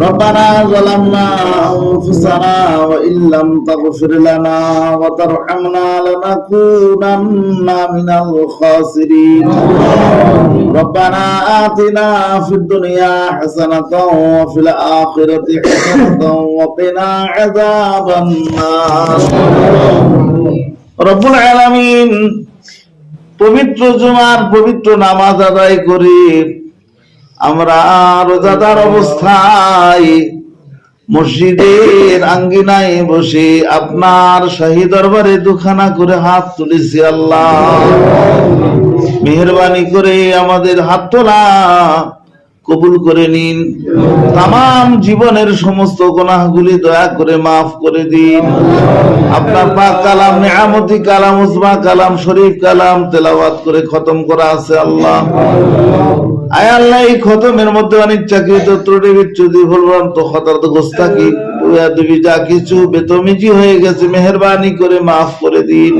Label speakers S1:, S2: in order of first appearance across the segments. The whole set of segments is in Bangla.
S1: ربنا ظلمنا أنفسنا وإن لم تغفر لنا وترحمنا لنكونن من الخاسرين ربنا آتنا في الدنيا حسنة وفي الآخرة حسنة وقنا عذاب النار রব্বুল আলামিন পবিত্র জুমার পবিত্র নামাজ আদায় করে আমরা রোজাদার অবস্থায় মসজিদের আঙ্গিনায় বসে আপনার শাহী দরবারে দুখানা করে হাত তুলেছি আল্লাহ। মেহরবানি করে আমাদের হাত তোলা কবুল করে নিন। তাম জীবনের সমস্ত গুনাহগুলি দয়া করে মাফ করে দিন। আপনার পাক কালাম, নেয়ামতি কালাম, উজমা কালাম, শরীফ কালাম তেলাওয়াত করে খতম করা আছে আল্লাহ। মেহরবানি করে মাফ করে দিন।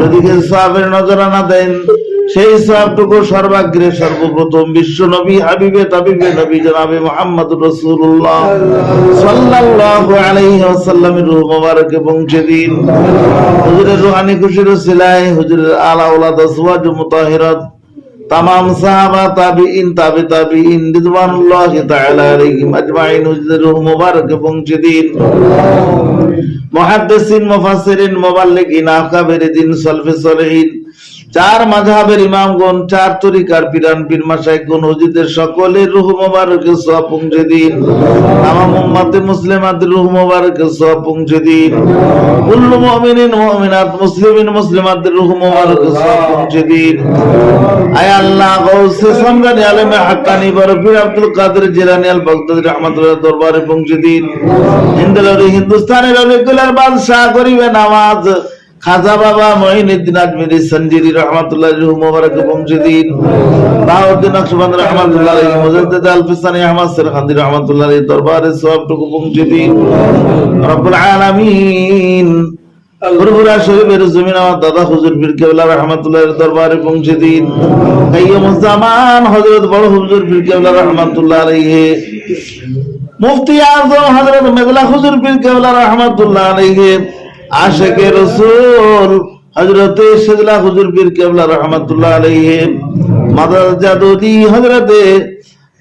S1: যদি কেউ সাহাবের নজরানা দেন, সেই সবটুকু সর্বাগ্রে সর্বপ্রথম বিশ্ব নবী, হাবিবে, তাবিবে নবী, জনাবে মোহাম্মদ রসুল্লাহ পৌঁছে দিন। হুজুরের রুহানি খুশির সিলাই হুজুরের আলা ওলাদ তামাম সাহাবা তাবিইন তাবে তাবিইন রিদওয়ানুল্লাহ তাআলা আলাইহিম আজমাইন মুবারক মোবারকে পৌঁছে দিন মুহাদ্দিসিন, মুফাসসিরিন, মুবাল্লিগিন আকাবিরিদিন সালফে সালেহিন চার মাযহাবের ইমামগণ, চার তরিকার পিরান পীর মাশাইখগণ হুজুরদের সকলের রূহ মোবারকে পৌঁছে দিন। তামাম উম্মতে মুসলিমাদের রূহ মোবারকে সওয়াব পৌঁছে দিন। মুসলিমিন, মুসলিমাদের রূহ পৌঁছে দিন। আয় আল্লাহ গৌসে হাক্কানি আব্দুল কাদের আল দরবারে পৌঁছে দিন। হিন্দুস্তানের অনেকগুলার বাদশাহ করিবে নামাজ খাজা বাবা মহিনুদ্দিন আজমিরি সঞ্জিরি রহমাতুল্লাহ মোবারক পৌঁছে বাউদ্দিন নকশবন্দ রহমাতুল্লাহ মুজাদ্দিদ আল ফিসানি আহমদ সিরখান্দি রহমাতুল্লাহ দরবারে সবটুকু পৌঁছে রব্বুল আলামিন। শরীফের জমিন আমার দাদা হুজুর পীর কেবলা রহমাতুল্লাহের দরবারে পৌঁছে দিন কাইয়ুমুজ্জামান হযরত বড় হুজুর পীর কেবলা রহমাতুল্লাহ আলাইহি। মুফতি আযম হযরত মেঘলা হুজুর পীর কেবলা রহমাতুল্লাহ আলাইহি। আশিকে রাসূল হযরত সেজলা হুজুর পীর কেবলা রহমাতুল্লাহ আলাইহি মাদার জাদুদি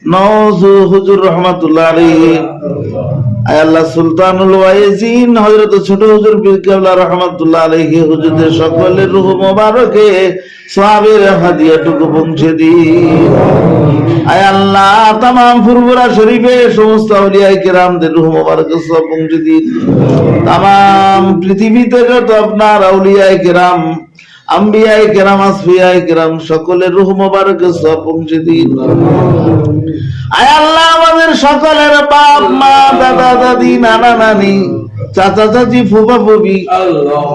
S1: নওজু হুজুর আল্লাহ ছোট হুজুর সকলের রূহ মোবারকে সওয়াবের হাদিয়াটুকু পৌঁছে দিন। তাম ফুরবুরা শরীফে সমস্ত আউলিয়ায় কেরামদের রুহ মোবারক দিন। পৃথিবীতে যত আপনার আউলিয়ায় কেরাম কেরাম কেরাম সকলের রুহ মোবারক আয় আল্লাহ আমাদের সকলের বাপ, মা, দাদা, দাদি, নানা, নানি, চাচা, চাচি, ফুফা ফুবি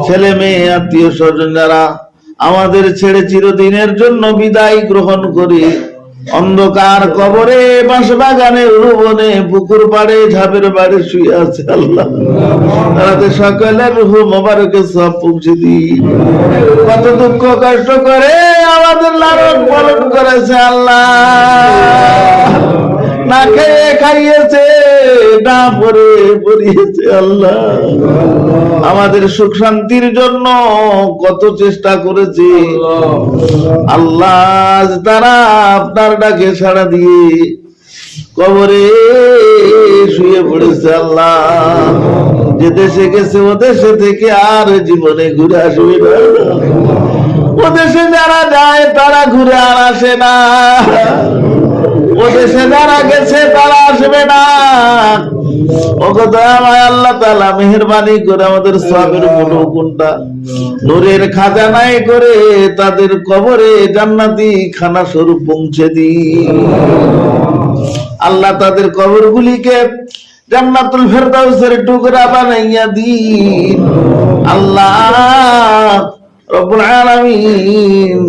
S1: ছেলে, মেয়ে, আত্মীয় স্বজন যারা আমাদের ছেড়ে চিরদিনের জন্য বিদায় গ্রহণ করে অন্ধকার কবরে বাঁশ বাগানে রুবনে পুকুর পাড়ে ঝাপের বাড়ি শুয়ে আছে আল্লাহ। তারাতে সকলের রুহ মোবারকে সব পৌঁছে দিই। কত দুঃখ কষ্ট করে আমাদের লালন পালন করেছে আল্লাহ। না খেয়ে খাইয়েছে না পরে পরিয়েছে আল্লাহ। আমাদের সুখ শান্তির জন্য কত চেষ্টা করেছে। আল্লাহ। তারা আপনার ডাকে সাড়া দিয়ে কবরে শুয়ে পড়েছে আল্লাহ। যে দেশে গেছে ও দেশে থেকে আর জীবনে ঘুরে আসবে না। ও দেশে যারা যায় তারা ঘুরে আর আসে না। ও দেশে যারা গেছে তারা আসবে না। আল্লাহ তাআলা মেহেরবানি করে আমাদের সওয়াবের কোনটা নূরের খাজানায় করে তাদের কবরে জান্নাতি খানা স্বরূপ পৌঁছে দিন। আল্লাহ তাদের কবরগুলিকে জান্নাতুল ফেরদাউসের টুকরা বানাইয়া দিন। আল্লাহ রব্বুল আলামিন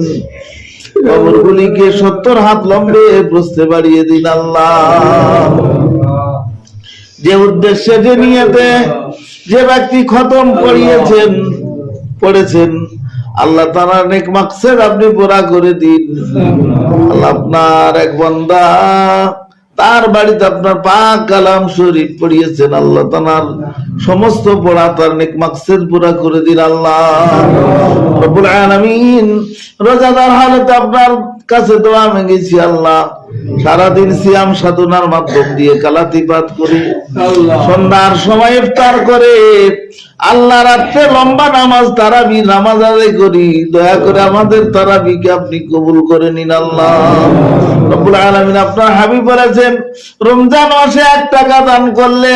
S1: কবরগুলিকে সত্তর হাত লম্বে বুঝতে বাড়িয়ে দিন আল্লাহ। যে উদ্দেশ্যে, যে নিয়েতে যে ব্যক্তি খতম করিয়েছেন পড়েছেন আল্লাহ তারা নেক মাকসেদ আপনি পুরা করে দিন। আল্লাহ আপনার এক বন্দা, তার বাড়িতে আপনার পাক কালাম শরীফ পড়িয়েছেন। আল্লাহ তানার সমস্ত পড়া তার নেক মাকসেদ পুরা করে দিন আল্লাহ। রব্বুল আলামিন রোজাদার হালতে আপনার কাছে দোয়া মেগেছি আল্লাহ সারাদিন সিয়াম সাধনার মাধ্যম দিয়ে কালাতিপাত করে। সন্ধ্যার সময় ইফতার করে আল্লাহ রাত্রে লম্বা নামাজ তারাবি নামাজ আদায় করি। দয়া করে আমাদের তারাবিকে আপনি কবুল করে নিন আল্লাহ। রব্বুল আলামিন আপনার হাবিব বলেছেন রমজান মাসে এক টাকা দান করলে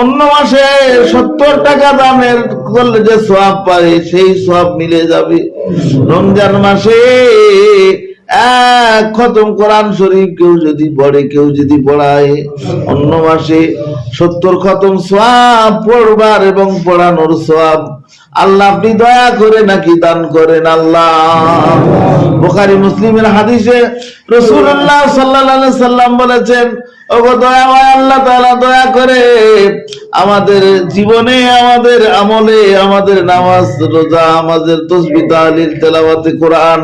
S1: অন্য মাসে সত্তর টাকা দানের করলে যে সোয়াব পায় সেই সোয়াব মিলে যাবে। রমজান মাসে খতম কোরআন শরীফ কেউ যদি পড়ে, কেউ যদি পড়ায়। অন্য মাসে সত্তর খতম সোয়াব পড়বার এবং পড়ানোর সোয়াব আল্লাহ আপনি দয়া করে নাকি দান করেন আল্লাহ। বোখারি মুসলিমের হাদিসে রসুল্লাহ সাল্লাহ সাল্লাম বলেছেন, ওগো দয়া আল্লাহ তাআলা, দয়া করে আমাদের জীবনে, আমাদের আমলে, আমাদের নামাজ, রোজা, আমাদের কোরআন,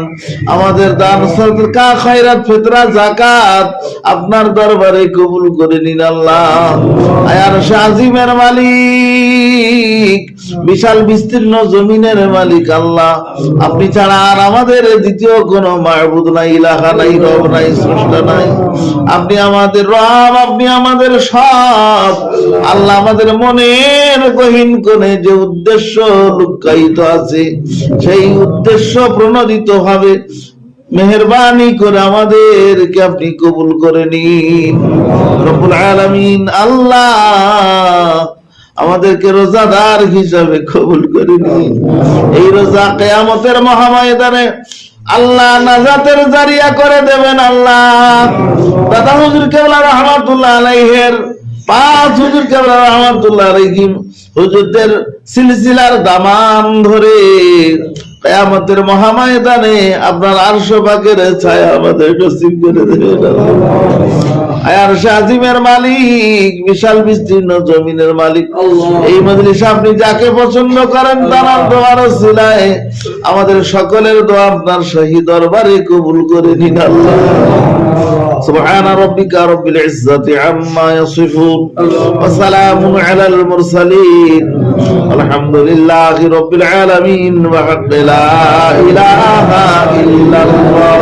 S1: আমাদের দান সদকা খায়রাত, ফিতরা, যাকাত, আপনার দরবারে কবুল করে নিন আল্লাহ। আয়ার শাহিমের মালিক। বিশাল বিস্তীর্ণ জমিনের মালিক আল্লাহ। আপনি ছাড়া আর আমাদের দ্বিতীয় কোনো মাহবুদ নাই, ইলাহা নাই, রব নাই, স্রষ্টা নাই। আপনি আমাদের রব, আপনি আমাদের সব। আল্লাহ আমাদের মনের গহীন কোণে যে উদ্দেশ্য লুকায়িত আছে, সেই উদ্দেশ্য প্রণোদিত ভাবে মেহরবানি করে আমাদেরকে আপনি কবুল করে নিন। রব্বুল আলামিন আল্লাহ আমাদেরকে রোজাদার হিসাবে কবুল করে নিন এই রোজা কেয়ামতের মহাময়দানে আল্লাহ নাজাতের জারিয়া করে দেবেন আল্লাহ। দাদা হুজুর কেবলা রহমাতুল্লাহ আলাইহের, পাঁচ হুজুর কেবলা রহমাতুল্লাহ আলাইহিম হুজুরদের সিলসিলার দামান ধরে কেয়ামতের মহাময়দানে আপনার আরশ পাকের ছায়া আমাদের নসিব করে দেবেন আয়ার শাহিমের মালিক বিশাল বিস্তীর্ণ জমিনের মালিক এই মজলিস আপনি যাকে পছন্দ করেন তার দোয়ার সিলায় আমাদের সকলের দোয়া আপনার শহীদ দরবারে কবুল করে নিন আল্লাহ سبحان ربك رب العزة عما يصفون وسلام على المرسلين الحمد لله رب العالمين وحق لا إله إلا الله